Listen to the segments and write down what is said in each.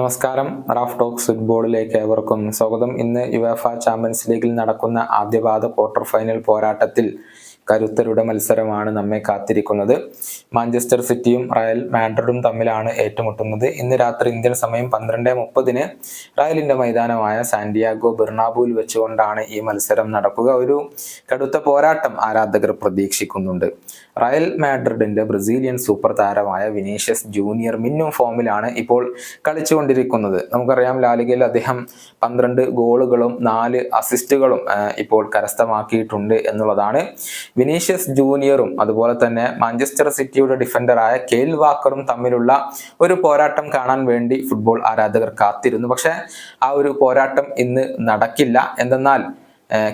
നമസ്കാരം. Raf talks ഫുട്ബോളിലേക്ക് ഏവർക്കും സ്വാഗതം. ഇന്ന് യുവേഫ ചാമ്പ്യൻസ് ലീഗിൽ നടക്കുന്ന ആദ്യപാദ ക്വാർട്ടർ ഫൈനൽ പോരാട്ടത്തിൽ കരുത്തരുടെ മത്സരമാണ് നമ്മെ കാത്തിരിക്കുന്നത്. മാഞ്ചസ്റ്റർ സിറ്റിയും റയൽ മാഡ്രിഡും തമ്മിലാണ് ഏറ്റുമുട്ടുന്നത്. ഇന്ന് രാത്രി ഇന്ത്യൻ സമയം പന്ത്രണ്ട് മുപ്പതിന് റയലിന്റെ മൈതാനമായ സാന്റിയാഗോ ബെർണാബുവിൽ വെച്ചുകൊണ്ടാണ് ഈ മത്സരം നടക്കുക. ഒരു കടുത്ത പോരാട്ടം ആരാധകർ പ്രതീക്ഷിക്കുന്നുണ്ട്. റയൽ മാഡ്രിഡിന്റെ ബ്രസീലിയൻ സൂപ്പർ താരമായ വിനീഷ്യസ് ജൂനിയർ മിന്നും ഫോമിലാണ് ഇപ്പോൾ കളിച്ചുകൊണ്ടിരിക്കുന്നത്. നമുക്കറിയാം ലാലികയിൽ അദ്ദേഹം പന്ത്രണ്ട് ഗോളുകളും നാല് അസിസ്റ്റുകളും ഇപ്പോൾ കരസ്ഥമാക്കിയിട്ടുണ്ട് എന്നുള്ളതാണ് വിനീഷ്യസ് ജൂനിയറും അതുപോലെ തന്നെ മാഞ്ചസ്റ്റർ സിറ്റിയുടെ ഡിഫൻഡറായ കെയിൽ വാക്കറും തമ്മിലുള്ള ഒരു പോരാട്ടം കാണാൻ വേണ്ടി ഫുട്ബോൾ ആരാധകർ കാത്തിരുന്നു. പക്ഷെ ആ ഒരു പോരാട്ടം ഇന്ന് നടക്കില്ല. എന്തെന്നാൽ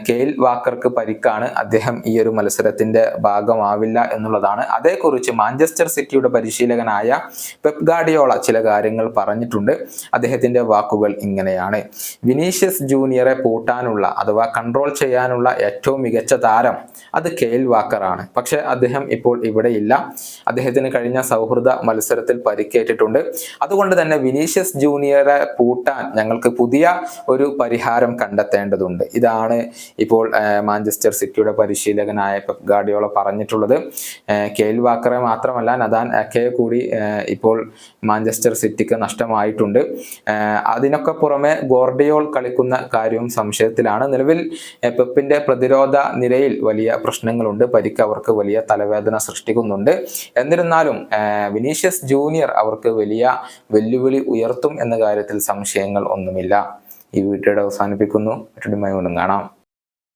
കെയിൽ വാക്കർക്ക് പരിക്കാണ് അദ്ദേഹം ഈ ഒരു മത്സരത്തിന്റെ ഭാഗമാവില്ല എന്നുള്ളതാണ്. അതേക്കുറിച്ച് മാഞ്ചസ്റ്റർ സിറ്റിയുടെ പരിശീലകനായ പെപ് ഗാഡിയോള ചില കാര്യങ്ങൾ പറഞ്ഞിട്ടുണ്ട്. അദ്ദേഹത്തിന്റെ വാക്കുകൾ ഇങ്ങനെയാണ്. വിനീഷ്യസ് ജൂനിയറെ പൂട്ടാനുള്ള അഥവാ കൺട്രോൾ ചെയ്യാനുള്ള ഏറ്റവും മികച്ച താരം അത് കെയിൽ വാക്കറാണ് പക്ഷെ അദ്ദേഹം ഇപ്പോൾ ഇവിടെ ഇല്ല. അദ്ദേഹത്തിന് കഴിഞ്ഞ സൗഹൃദ മത്സരത്തിൽ പരിക്കേറ്റിട്ടുണ്ട്. അതുകൊണ്ട് തന്നെ വിനീഷ്യസ് ജൂനിയറെ പൂട്ടാൻ ഞങ്ങൾക്ക് പുതിയ ഒരു പരിഹാരം കണ്ടെത്തേണ്ടതുണ്ട്. ഇതാണ് ഇപ്പോൾ മാഞ്ചസ്റ്റർ സിറ്റിയുടെ പരിശീലകനായ പെപ് ഗാർഡിയോള പറഞ്ഞിട്ടുള്ളത്. കെയിൽ വാക്കറെ മാത്രമല്ല നദാൻ അക്കയെ കൂടി ഇപ്പോൾ മാഞ്ചസ്റ്റർ സിറ്റിക്ക് നഷ്ടമായിട്ടുണ്ട്. അതിനൊക്കെ പുറമെ ഗോർഡിയോൾ കളിക്കുന്ന കാര്യവും സംശയത്തിലാണ്. നിലവിൽ പെപ്പിന്റെ പ്രതിരോധ നിരയിൽ വലിയ പ്രശ്നങ്ങളുണ്ട്. പരിക്ക് അവർക്ക് വലിയ തലവേദന സൃഷ്ടിക്കുന്നുണ്ട്. എന്നിരുന്നാലും വിനീഷ്യസ് ജൂനിയർ അവർക്ക് വലിയ വെല്ലുവിളി ഉയർത്തും എന്ന കാര്യത്തിൽ സംശയങ്ങൾ ഒന്നുമില്ല. ഈ വീഡിയോയുടെ അവസാനിപ്പിക്കുന്നു. മറ്റൊരു മൈ കാണാം.